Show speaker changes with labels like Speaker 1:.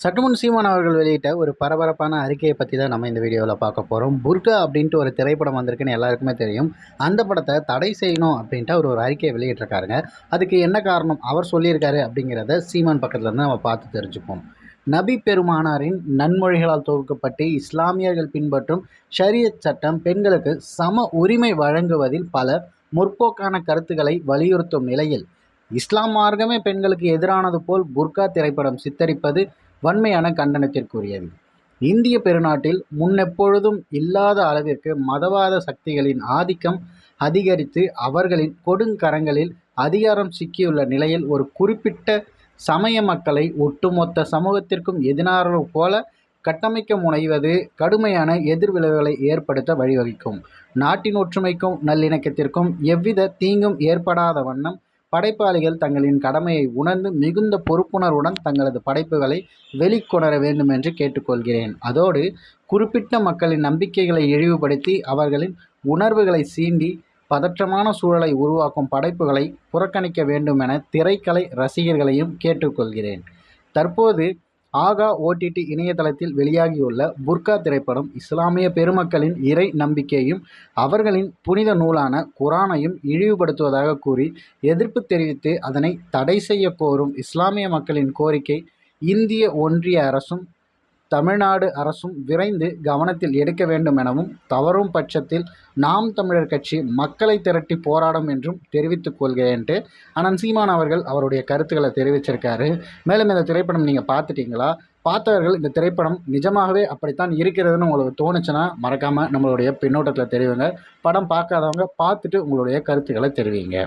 Speaker 1: சற்றுமுன் சீமான் அவர்கள் வெளியிட்ட ஒரு பரபரப்பான அறிக்கையை பற்றி தான் நம்ம இந்த வீடியோவில் பார்க்க போகிறோம் புர்கா அப்படின்ட்டு ஒரு திரைப்படம் வந்திருக்குன்னு எல்லாருக்குமே தெரியும். அந்த படத்தை தடை செய்யணும் அப்படின்ட்டு அவர் ஒரு அறிக்கையை வெளியிட்டிருக்காருங்க. அதுக்கு என்ன காரணம்? அவர் சொல்லியிருக்காரு அப்படிங்கிறத சீமான் பக்கத்துலேருந்து நம்ம பார்த்து தெரிஞ்சுப்போம். நபி பெருமானாரின் நன்மொழிகளால் தொகுக்கப்பட்டு இஸ்லாமியர்கள் பின்பற்றும் ஷரியத் சட்டம் பெண்களுக்கு சம உரிமை வழங்குவதில் பல முற்போக்கான கருத்துக்களை வலியுறுத்தும் நிலையில் இஸ்லாம் மார்க்கமே பெண்களுக்கு எதிரானது போல் புர்கா திரைப்படம் சித்தரிப்பது வன்மையான கண்டனத்திற்குரியது. இந்திய பெருநாட்டில் முன்னெப்பொழுதும் இல்லாத அளவிற்கு மதவாத சக்திகளின் ஆதிக்கம் அதிகரித்து அவர்களின் கொடுங்கரங்களில் அதிகாரம் சிக்கியுள்ள நிலையில் ஒரு குறிப்பிட்ட சமய மக்களை ஒட்டுமொத்த சமூகத்திற்கும் எதிரானது போல கட்டமைக்க முனைவது கடுமையான எதிர்விளைவுகளை ஏற்படுத்த வழிவகுக்கும். நாட்டின் ஒற்றுமைக்கும் நல்லிணக்கத்திற்கும் எவ்வித தீங்கும் ஏற்படாத வண்ணம் படைப்பாளிகள் தங்களின் கடமையை உணர்ந்து மிகுந்த பொறுப்புணர்வுடன் தங்களது படைப்புகளை வெளிக்கொணர வேண்டும் என்று கேட்டுக்கொள்கிறேன். அதோடு குறிப்பிட்ட மக்களின் நம்பிக்கைகளை இழிவுபடுத்தி அவர்களின் உணர்வுகளை சீண்டி பதற்றமான சூழலை உருவாக்கும் படைப்புகளை புறக்கணிக்க வேண்டும் என திரைக்கலை ரசிகர்களையும் கேட்டுக்கொள்கிறேன். தற்போது ஆகா ஓடிடி இணையதளத்தில் வெளியாகியுள்ள புர்கா திரைப்படம் இஸ்லாமிய பெருமக்களின் இறை நம்பிக்கையும் அவர்களின் புனித நூலான குரானையும் இழிவுபடுத்துவதாக கூறி எதிர்ப்பு தெரிவித்து அதனை தடை செய்ய கோரும் இஸ்லாமிய மக்களின் கோரிக்கை இந்திய ஒன்றிய அரசும் தமிழ்நாடு அரசும் விரைந்து கவனத்தில் எடுக்க வேண்டும் எனவும் தவறும் பட்சத்தில் நாம் தமிழர் கட்சி மக்களை திரட்டி போராடும் என்றும் தெரிவித்துக் கொள்கிறேன்ட்டு. அனந்த் சீமான் அவர்கள் அவருடைய கருத்துக்களை தெரிவிச்சிருக்காரு. மேலும் இந்த திரைப்படம் நீங்கள் பார்த்துட்டீங்களா? பார்த்தவர்கள் இந்த திரைப்படம் நிஜமாகவே அப்படித்தான் இருக்கிறதுன்னு உங்களுக்கு தோணுச்சுன்னா மறக்காமல் நம்மளுடைய பின்னோட்டத்தில் தெரிவிங்க. படம் பார்க்காதவங்க பார்த்துட்டு உங்களுடைய கருத்துக்களை தெரிவிங்க.